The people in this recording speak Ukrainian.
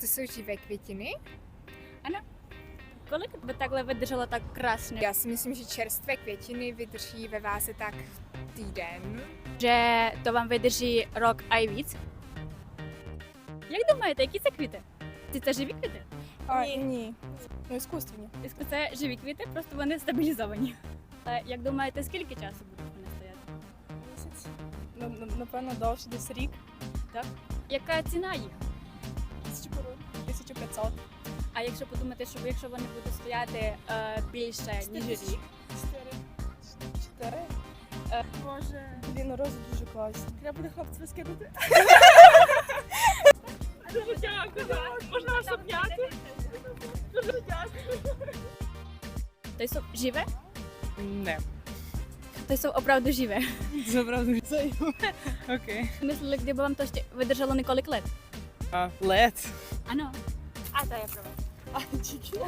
To jsou živé květiny. Kolik by takhle vydrželo tak krásně? Já si myslím, že čerstvé květiny vydrží ve váze tak týden. Že to вам vydrží rok a й víc? Як думаєте, які це квіти? Чи це живі квіти? А, ні. Ну, іскусственні. Це живі квіти, просто вони стабілізовані. Е, Як думаєте, скільки часу будуть вони стояти? Місяць. Ну, напевно, довше десь рік. Яка ціна їх? 1500. А якщо подумати, що якщо вони будуть стояти е, більше ніж рік, Чотири. Чотири? Е. Може. Блін, ну рози дуже класні. Треба буде хлопців скинути. Дуже дякую. Можна вас обняти? Дуже дякую. to jsou živé? Ne, To jsou opravdu živé. to opravdu OK. Mysleli, kdyby vám to ještě vydrželo několik let? A let. Ano. A to je pravda. А, тільки.